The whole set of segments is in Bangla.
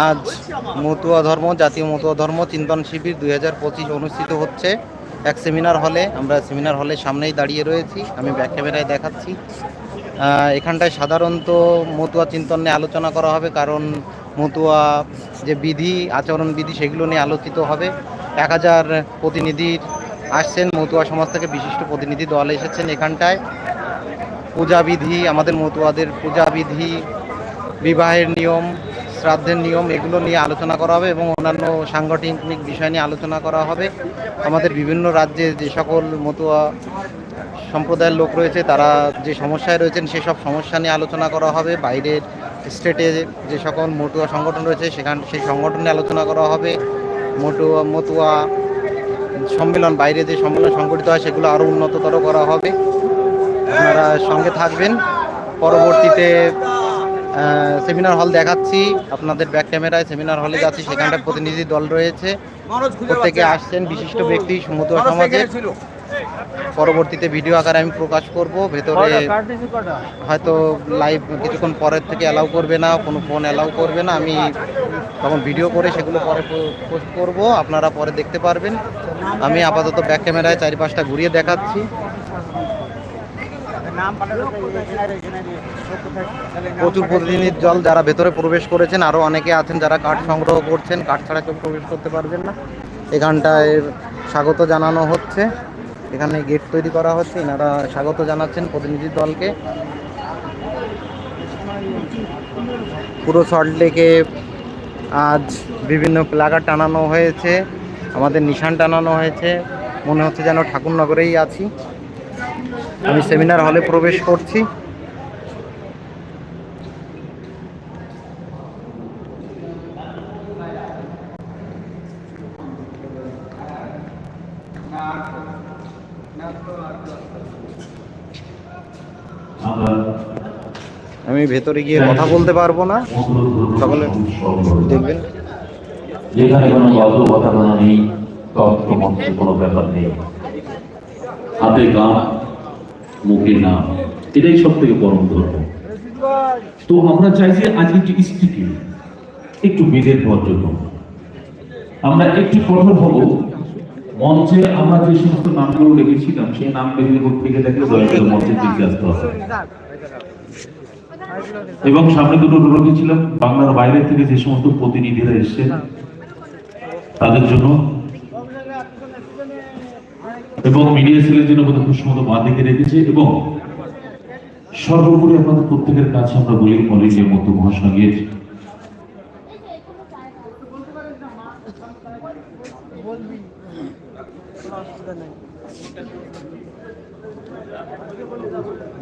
আজ মতুয়া ধর্ম, জাতীয় মতুয়া ধর্ম চিন্তন শিবির দুই হাজার পঁচিশ অনুষ্ঠিত হচ্ছে। এক সেমিনার হলে, আমরা সেমিনার হলের সামনেই দাঁড়িয়ে রয়েছি, আমি ব্যাক ক্যামেরায় দেখাচ্ছি। এখানটায় সাধারণত মতুয়া চিন্তন নিয়ে আলোচনা করা হবে, কারণ মতুয়া যে বিধি, আচরণ বিধি, সেগুলো নিয়ে আলোচিত হবে। এক হাজার প্রতিনিধির আসছেন, মতুয়া সমাজ থেকে বিশিষ্ট প্রতিনিধি দল এসেছেন এখানটায়। পূজাবিধি আমাদের মতুয়াদের পূজাবিধি বিবাহের নিয়ম শ্রাদ্ধের নিয়ম এগুলো নিয়ে আলোচনা করা হবে এবং অন্যান্য সাংগঠনিক বিষয় নিয়ে আলোচনা করা হবে। আমাদের বিভিন্ন রাজ্যে যে সকল মতুয়া সম্প্রদায়ের লোক রয়েছে, তারা যে সমস্যায় রয়েছেন সেসব সমস্যা নিয়ে আলোচনা করা হবে। বাইরের স্টেটে যে সকল মতুয়া সংগঠন রয়েছে, সেখান সেই সংগঠন নিয়ে আলোচনা করা হবে। মতুয়া মতুয়া সম্মেলন, বাইরে যে সম্মেলন সংগঠিত হয়, সেগুলো আরও উন্নততর করা হবে। আপনারা সঙ্গে থাকবেন। পরবর্তীতে সেমিনার হল দেখাচ্ছি। আপনাদের ব্যাক ক্যামেরায় সেমিনার হলে যাচ্ছি সেখানটায় প্রতিনিধি দল রয়েছে। প্রত্যেকে আসছেন বিশিষ্ট ব্যক্তি সমুদ্র সমাজের। পরবর্তীতে ভিডিও আকারে আমি প্রকাশ করব। ভেতরে হয়তো লাইভ কিছুক্ষণ পরের থেকে অ্যালাউ করবে না কোনো ফোন অ্যালাউ করবে না। আমি তখন ভিডিও করে সেগুলো পরে পোস্ট করব। আপনারা পরে দেখতে পারবেন। আমি আপাতত ব্যাক ক্যামেরায় চারিপাশটা ঘুরিয়ে দেখাচ্ছি। প্রচুর প্রতিনিধির জল যারা ভেতরে প্রবেশ করেছেন আরও অনেকে আছেন যারা কাঠ সংগ্রহ করছেন কাঠ ছাড়া কেউ প্রবেশ করতে পারবেন না। এখানটায় স্বাগত জানানো হচ্ছে। এখানে গেট তৈরি করা হচ্ছে এনারা স্বাগত জানাচ্ছেন প্রতিনিধি দলকে। পুরো সল্টলেকে আজ বিভিন্ন প্লাকার টানানো হয়েছে আমাদের নিশান টানানো হয়েছে। মনে হচ্ছে যেন ঠাকুরনগরেই আছি। আমি সেমিনার হলে প্রবেশ করছি। আমি ভেতরে গিয়ে কথা বলতে পারব না। সকলে দেখবেন। যেখানে কোনো গল্প কথা নেই, তথ্য মন্ত্রে কোনো ব্যাপার নেই। হাতে গান মুখে নাম। এটাই সব থেকে পরম ধর্ম। তো আমরা চাই যে আজকে একটু স্থিতি একটু বেদের জন্য আমরা একটু কঠোর হব। মঞ্চে আমরা যে সমস্ত নামগুলো রেখেছিলাম, সেই নাম বেরিয়ে থেকে দেখলে দয়া করে দিকে আসতে হবে। এবং সামনে দুটো রোগ ছিলাম বাংলার বাইরে থেকে যে সমস্ত প্রতিনিধিরা এসেছেন, তাদের জন্য এবং মিডিয়া সেলের জন্য খুব সুন্দর মা দেখে রেখেছে এবং সর্বোপরি আপনাদের প্রত্যেকের কাছে আমরা বলি কলেজের মতো মহাসংঘের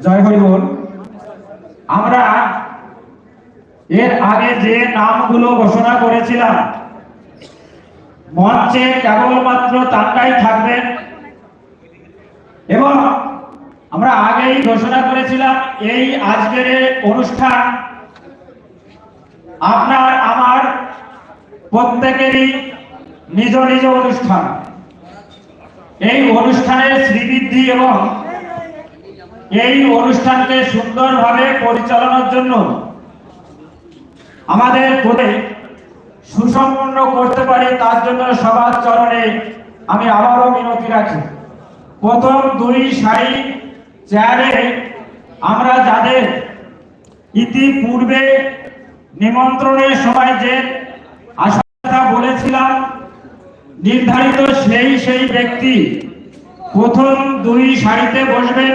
জয় হরি বল। আমরা এর আগে যে নামগুলো ঘোষণা করেছিলাম, মঞ্চে কেবলমাত্র তারাই থাকবেন। এবং আমরা আগেই ঘোষণা করেছিলাম, এই আজকের অনুষ্ঠান আপনার, আমার প্রত্যেকেরই নিজ নিজ অনুষ্ঠান। এই অনুষ্ঠানের শ্রীবৃদ্ধি এবং এই অনুষ্ঠানকে সুন্দরভাবে পরিচালনার জন্য আমাদের করে সুসম্পন্ন করতে পারি, তার জন্য সবার চরণে আমি আবারও মিনতি রাখি। প্রথম দুই সারি চেয়ারে আমরা যাদের ইতিপূর্বে নিমন্ত্রণের সময় যে কথা বলেছিলাম, নির্ধারিত সেই সেই ব্যক্তি প্রথম দুই সারিতে বসবেন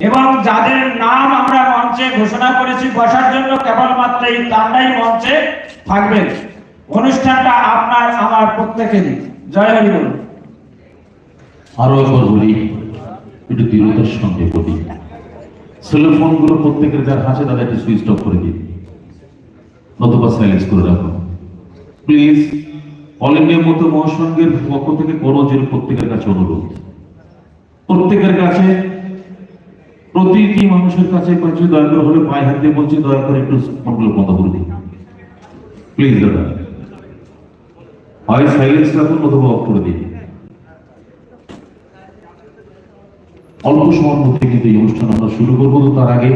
এবং যাদের নাম আমরা মঞ্চে ঘোষণা করেছি বসার জন্য কেবলমাত্র এই তারাই মঞ্চে থাকবেন। অনুষ্ঠানটা আপনার, আমার প্রত্যেকেরই। জয় হরি আরও একবার বলি, একটু দৃঢ়তার সঙ্গে বলি। সেল ফোনগুলো প্রত্যেকের যার হাতে, তাদের একটু সুইচ অফ করে দিন। নতুবা সাইলেন্স করে রাখুন। প্লিজ অল ইন্ডিয়া মতো মহাসংঘের পক্ষ থেকে করজের প্রত্যেকের কাছে অনুরোধ। প্রত্যেকের কাছে, প্রতিটি মানুষের কাছে বলছি দয়া করে হলে পায়ে হাত দিয়ে বলছি, দয়া করে একটু ফোনগুলো বন্ধ করে দিন। প্লিজ দাদা, হয় সাইলেন্স রাখুন অথবা অফ করে দিন। অল্প সময়ের মধ্যে কিন্তু এই অনুষ্ঠান আমরা শুরু করব। তার আগে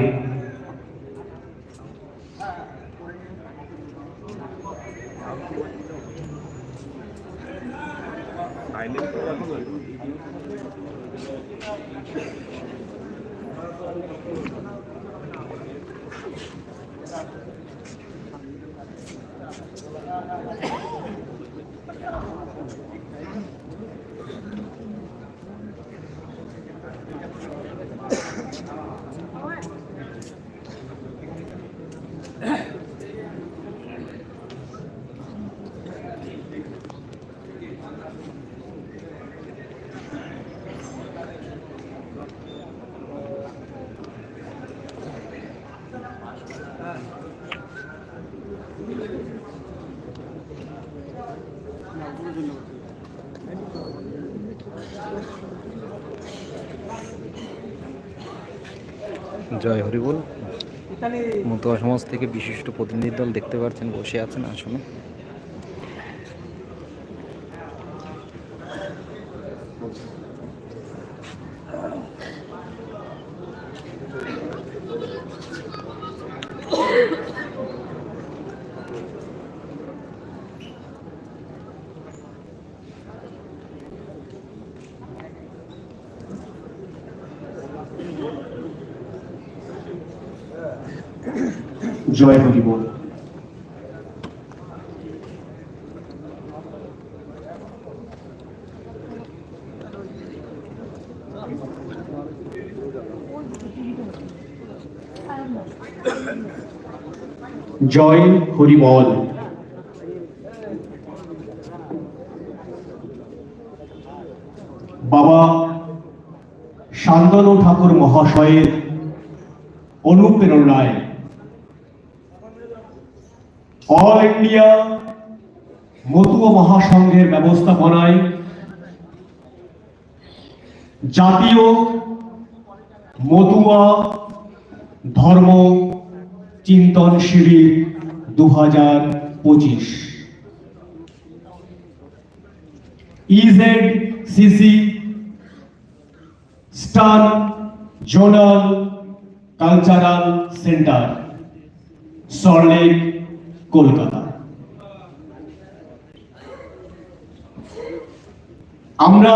জয় হরিবুল। মতুয়া সমাজ থেকে বিশিষ্ট প্রতিনিধি দল দেখতে পাচ্ছেন বসে আছেন আসলে। জয় হরি জয় হরিবল। বাবা শান্তনু ঠাকুর মহাশয়ের অনুপ্রেরণায় অল ইন্ডিয়া মতুয়া মহাসংঘের ব্যবস্থাপনায় জাতীয় মতুয়া ধর্ম চিন্তন শিবির দু হাজার পঁচিশ E Z C C star zonal cultural centre Salt Lake Kolkata. আমরা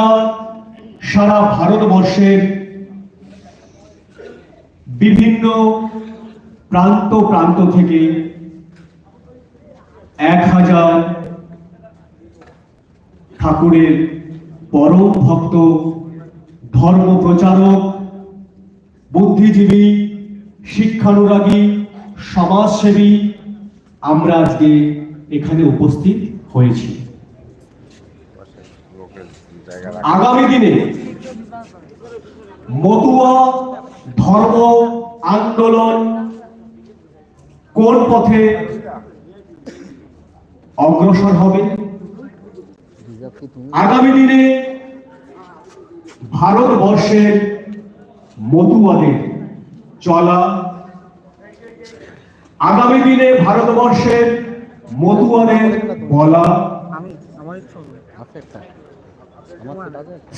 সারা ভারতবর্ষের বিভিন্ন প্রান্ত প্রান্ত থেকে এক হাজার ঠাকুরের পরম ভক্ত, ধর্ম প্রচারক, বুদ্ধিজীবী, শিক্ষানুরাগী, সমাজসেবী আমরা আজকে এখানে উপস্থিত হয়েছি। আগামী দিনে মতুয়া ধর্ম আন্দোলন কোন পথে অগ্রসর হবে? আগামী দিনে ভারতবর্ষের মতুয়াদের চলা আগামী দিনে ভারতবর্ষের মতুয়াদের বলা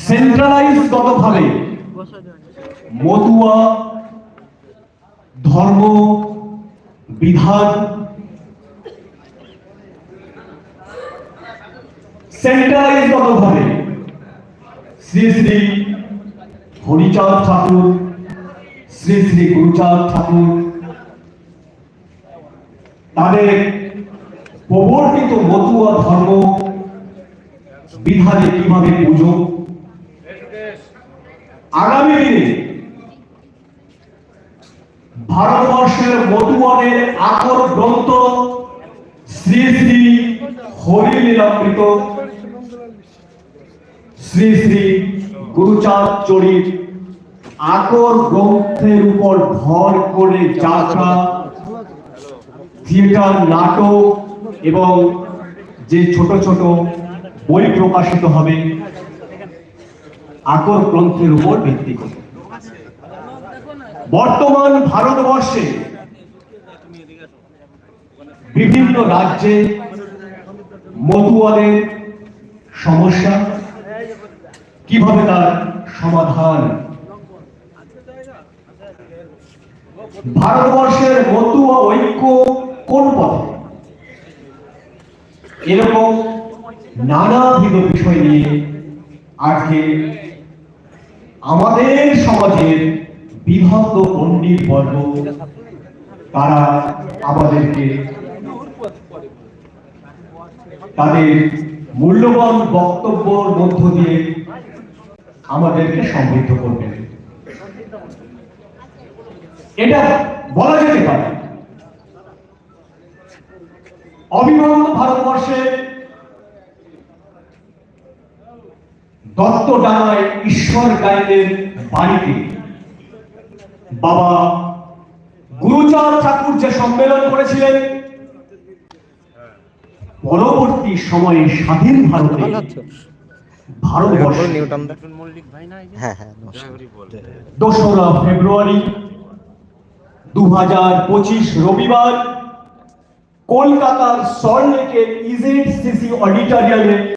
সেন্ট্রালাইজ গতভাবে মতুয়া ধর্ম বিধান সেন্ট্রালাইজ গতভাবে শ্রী শ্রী হরিচাঁদ ঠাকুর, শ্রী শ্রী গুরুচাঁদ ঠাকুর তাদের প্রবর্তিত মতুয়া ধর্ম বিধানে কীভাবে পুজো? আগামী দিনে ভারতবর্ষের মতুয়াদের আকর গ্রন্থ শ্রী শ্রী হরিলীলামৃত শ্রী শ্রী গুরুচাঁদ চরিত আকর গ্রন্থের উপর ভর করে যাত্রা থিয়েটার, নাটক এবং যে ছোট ছোট বই প্রকাশিত হবে, আকর গ্রন্থের উপর ভিত্তি করে। বর্তমান ভারতবর্ষে বিভিন্ন রাজ্যে মতুয়াদের সমস্যা, কীভাবে তার সমাধান? ভারতবর্ষের মতুয়া ঐক্য কোন পথে? এরকম নানাবিধ বিষয় নিয়ে আজকে আমাদের সমাজের বিভক্ত পণ্ডিত বর্গ, তারা আমাদেরকে তাদের মূল্যবান বক্তব্যর মধ্য দিয়ে আমাদেরকে সমৃদ্ধ করবেন এটা বলা যেতে পারে। অবিভক্ত ভারতবর্ষে দত্ত ডাঙায় ঈশ্বর গায়েদের বাড়িতে বাবা গুরুচাঁদ ঠাকুর যে সম্মেলন করেছিলেন পরবর্তী সময়ে স্বাধীন ভারতে ভারতবর্ষ হ্যাঁ হ্যাঁ দোসরা ফেব্রুয়ারি দু হাজার পঁচিশ রবিবার কলকাতার সল্টলেকের ইজেড সিসি অডিটোরিয়ামে